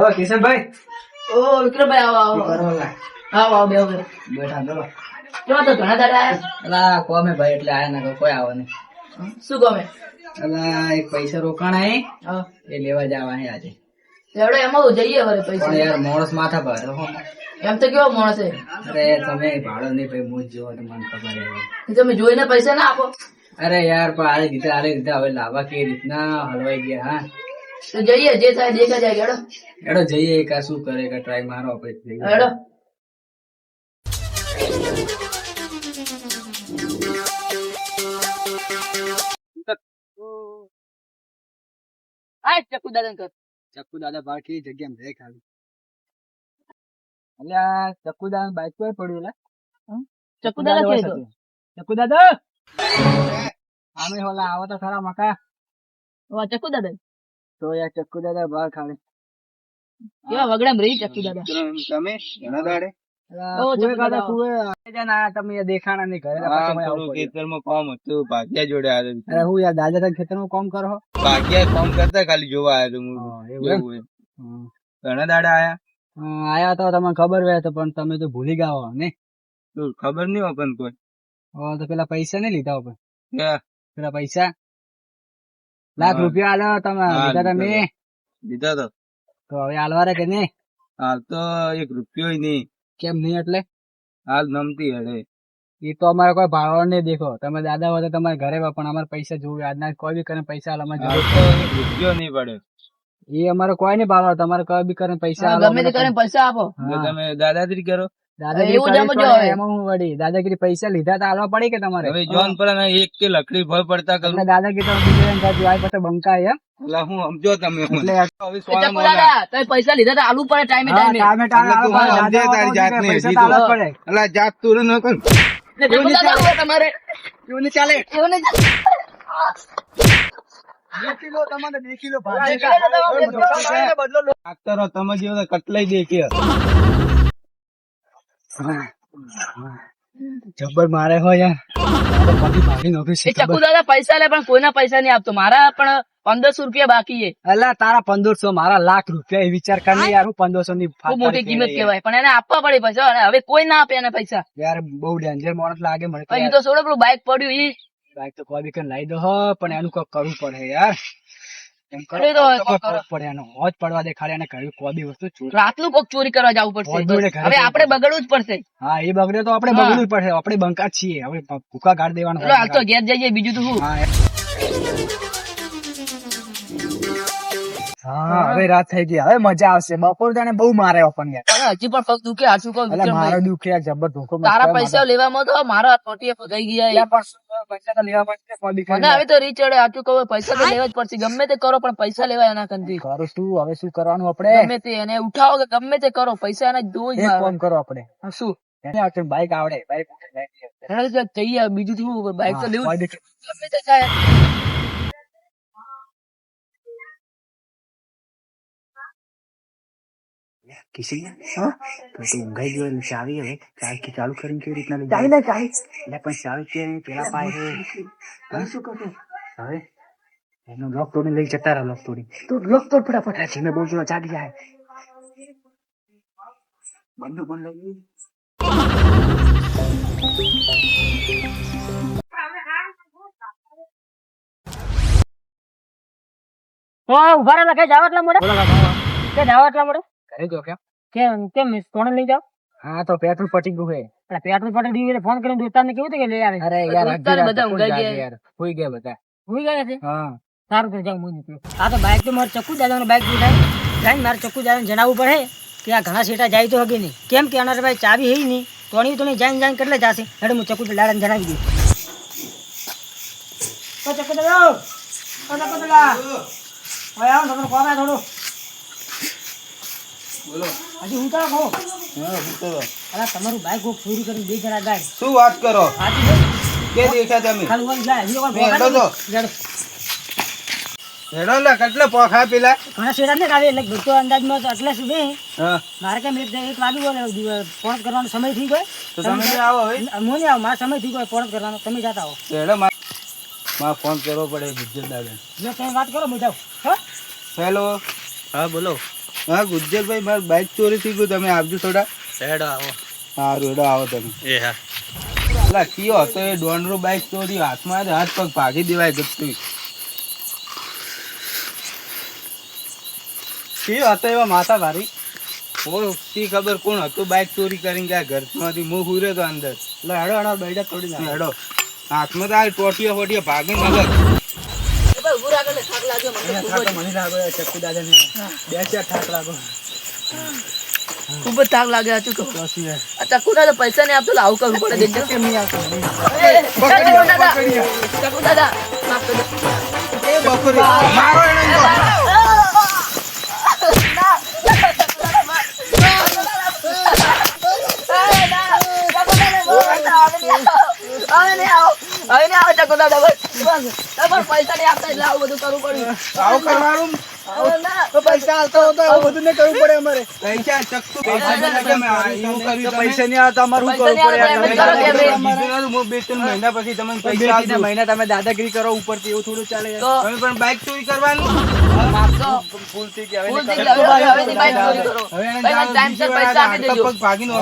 ઓ કિશનભાઈ? ઓ વિક્રમભાઈ આવો આવો. આવો આવો બેહો બેઠા ચલો કેવા તો ઘણા દાડા આયા? અલા કોમે ભાઈ એટલે આયા ના કોઈ આવે નહીં. શું કોમે? અલા એક પૈસા રોકાણ હે. એ લેવા જવા હે આજે. એવડે એમાં જઈએ વરે પૈસા. યાર મોણસ માથા પર એમ તો કેવો માણસ છે? અરે તમે ભાડો નહીં ભાઈ મોજ જેવો તો મને ખબર તમે જોઈને પૈસા ના આપો. અરે યાર પણ આલે દીધા આલે દીધા હવે લાવવા કે રીતના હલવાઈ ગયા હા. તો જઈએ જે થાય દેખા જાય હેડો. હેડો જઈએ કા શું કરે કા ટ્રાય મારો આપણે હેડો. આ ચક્કુ દાદા કર ચક્કુ દાદા બાકી જગ્યા રહે ખાલી. અલ્યા ચક્કુ દાદા બાઈક પર પડ્યું લા. ચક્કુ દાદા કે તો. ચક્કુ દાદા! આમે હોલા આવો તો ખરા મકા. વા ચક્કુ દાદા. તો યાર ચક્કુ દાદા બહાર ખાડે કેવા વગડામ રહી ચક્કુ દાદા? તમે? ઘણા દાડે? આયા તો. તમને ખબર હોય તો પણ તમે તો ભૂલી ગયા હો ને? ખબર નહીં હોય પણ કોઈ. તો પેલા પૈસા નહીં લીધા હોય પેલા પૈસા? લાખ રૂપિયા આલો તમે. લીધા તમે લીધા દીધા તો. તો. હવે આલવા રે કે નહીં? હાલ તો એક રૂપિયો નહીં. કેમ નહીં એટલે? હાલ નમતી હડે. એ તો અમારે કોઈ ભાડો નહીં દેખો. તમે દાદા હોય તો તમારે ઘરે હોય, પણ અમારે પૈસા જોવે. આજના કોઈ બી કરીને પૈસા હાલ અમારે એક રૂપિયો નહીં પડે. એ અમારે કોઈ નહીં ભાડો તમારે કોઈ બી કરીને પૈસા ગમે તે કરીને પૈસા આપો. તમે દાદાગીરી કરો. દાદાગીરી દાદાગીરી પૈસા લીધા તો આલવા પડે કે તમારે? હવે જોન પર એક કે લકડી ભર પડતા કરું. એટલે દાદાગીરી તો બીજે એમ થાય, આ પછી બંકાય એમ. એટલે હું સમજો તમે એટલે હવે પૈસા લીધા તો આલુ પડે ટાઈમે ટાઈમે. એટલે તારી જાત ને. અલા જાત તું ન કર. એટલે તમારે એવું નહીં ચાલે? એવું નહીં ચાલે. દેખી તમારે દેખી લો. દેખી બદલો લો. તમે જેવો કટલાઈ દે કે જબ્બર મારે હોય દાદા પૈસા લે પણ કોઈના પૈસા નહીં આપતો. મારા પણ પંદરસો રૂપિયા બાકી છે. અલા તારા પંદરસો મારા લાખ રૂપિયા એ વિચાર કર ને યાર હું પંદરસો ની બહુ મોટી કિંમત કહેવાય પણ એને આપવા પડે પૈસા. અને હવે કોઈ ના આપે એને પૈસા. યાર બહુ ડેન્જર માણસ લાગે મને તો છોડો પેલું બાઇક પડ્યું એ બાઈક તો કોઈ બી લાવી દો હો, પણ એનું કઈ કરવું પડે યાર. એમ કરો. અરે તો હવે તો કોક કરવું પડે એનો. હોજ પડવા દે ખાલી એને કહ્યું કોઈ બી વસ્તુ ચોરી રાતનું કોક ચોરી કરવા જવું પડશે. હવે આપણે બગડવું જ પડશે. હા એ બગડે તો આપણે બગડવું જ પડશે. આપણે બંકા છીએ. આપણે ભૂકા કાઢ દેવાનું હાલ તો ઘેર જઈએ. બીજું તો શું? હા હા હવે રાત થઈ ગઈ. હવે મજા આવશે. બપોર જાણે બહુ મારે ઓપન ગયા હજી પણ પગ દુખે હાચું કહું મારો દુખે જબર ધોકો તારા પૈસા લેવામાં તો મારા ટોટીએ ફગાઈ ગયા. પણ પૈસા તો લેવા પડશે મને હવે તો રીચડે હાચું કહું પૈસા તો લેવા જ પડશે. ગમે તે કરો પણ પૈસા લેવા એના કંથી કરો શું? હવે શું કરવાનું આપણે? ગમે તે એને ઉઠાવો કે ગમે તે કરો પૈસા એને જોવું જ ફોન કરો આપણે. શું? બાઈક આવડે બાઈક જઈએ બીજું બાઈક તો લેવું જ. હા તે તો ઊંઘાઈ ગયો એટલે ચાવી હવે ચાવી ચાલુ કરીને કેવી રીતના લઈ ચાવી ચાવી એટલે પણ ચાવી કે પેલા પાય છે શું કરતો હવે એનો લોક તોડી લઈ જતા રહે લોક તોડી તો લોક તોડ ફટાફટ ધીમે બોલજો ચાલી જાય બંધ બંધ લઈ ઊભા રહેલા કઈ જાવ એટલા મોડે કે જાવ એટલા મોડે કરે જો કેમ? કેમ કેમ સોને લઈ જાવ હા તો પેટ્રોલ પટી ગયું હે. અને પેટ્રોલ પટી ગયું એટલે ફોન કરીને દોસ્તારને કેવું કે લઈ આવે? અરે યાર અત્યારે બધા ઊંઘાઈ ગયા. યાર. હોઈ ગયા બધા. હોઈ ગયા છે? હા. સારું તો જાવ હું નીકળું. હા તો બાઈક તો મારે ચક્કુ દાદાનું બાઇક દીધા જાય મારે ચક્કુ દાદાને જણાવવું પડે કે આ ઘણા સીટા જાય તો હગે નહીં. કેમ કે અનાર ભાઈ ચાવી હઈ નહીં. તોણી તો નહીં જાય જાય કેટલે જશે? એટલે હું ચક્કુ દાદાને જણાવી દઉં. ઓ ચક્કુ દાદા ઓ ચક્કુ દાદા. ઓય આવો તમને કોમે થોડું. બોલો. હજી હું તો કહો હા, અલા તમારું બાઈક કોક ચોરી કરી બે જણા ગાય. શું વાત કરો? છે? કે દેખ્યા તમે. ખાલી વળી જાય હજી કોઈ હેડો તો. હેડો લે કેટલે પોખા પેલા ઘણા સીટા ને આવે એટલે બધો અંદાજમાં તો એટલે શું હા. મારે કેમ એક એક વાગી ગયો ફોન કરવાનો સમય થઈ ગયો. તો તમે આવો હવે? હું નહીં આવો મારો સમય થઈ ગયો ફોન કરવાનો. તમે જાતા આવો. હેડો માર માર ફોન કરવો પડે દાદા જો તમે વાત કરો હું જાઉં. હો? હેલો. હા બોલો. હા ગુજ્જરભાઈ મારું બાઇક ચોરી થઈ ગયું. તમે આવજો થોડા. હેડો આવો. સારું હેડો આવો તમે. એ હા. અલા કયો હતો એ ડોનરો બાઇક ચોરી હાથમાં જ હાથ પગ ભાગી દેવાય ગતું કયો હતો એવા માથા ભારી? ઓ શી ખબર કોણ હતું બાઇક ચોરી કરીને ગયા ઘરમાંથી? હું હુર્યો તો અંદર. એટલે હેડો હેડો બેડા તોડી હેડો. હાથમાં તો આ ટોટીઓ ફોટીઓ ભાગીને અલગ અહીંયા થાક મને લાગો એ ચક્કુ દાદાને. બે ચાર થાક લાગો ખૂબ જ થાક લાગે હતું કહું આ ચક્કુ દાદા પૈસા નહીં આપતો આવું કરવું પડે દેજો કેમ નહીં આવતો? ચક્કુ દાદા ચક્કુ દાદા માફ કરજો મારો પૈસા નહીં આપતા એટલે આવું બધું કરવું પડ્યું આવું કરવાનું પૈસા આવતો હતો એવું બધું નહીં કરવું પડે અમારે પૈસા ચક્કુ પૈસા નહીં લાગે, મેં આ એવું કર્યું તો તમે. પૈસા નહીં આવતા અમારે શું કરવું પડે કરો કે કીધું બે ત્રણ મહિના પછી તમને પૈસા ત્રણ મહિના તમે દાદાગીરી કરો ઉપરથી એવું થોડું ચાલે તમે પણ બાઇક ચોરી કરવાનું ભૂલથી કે હવે બાઈક ભાગીને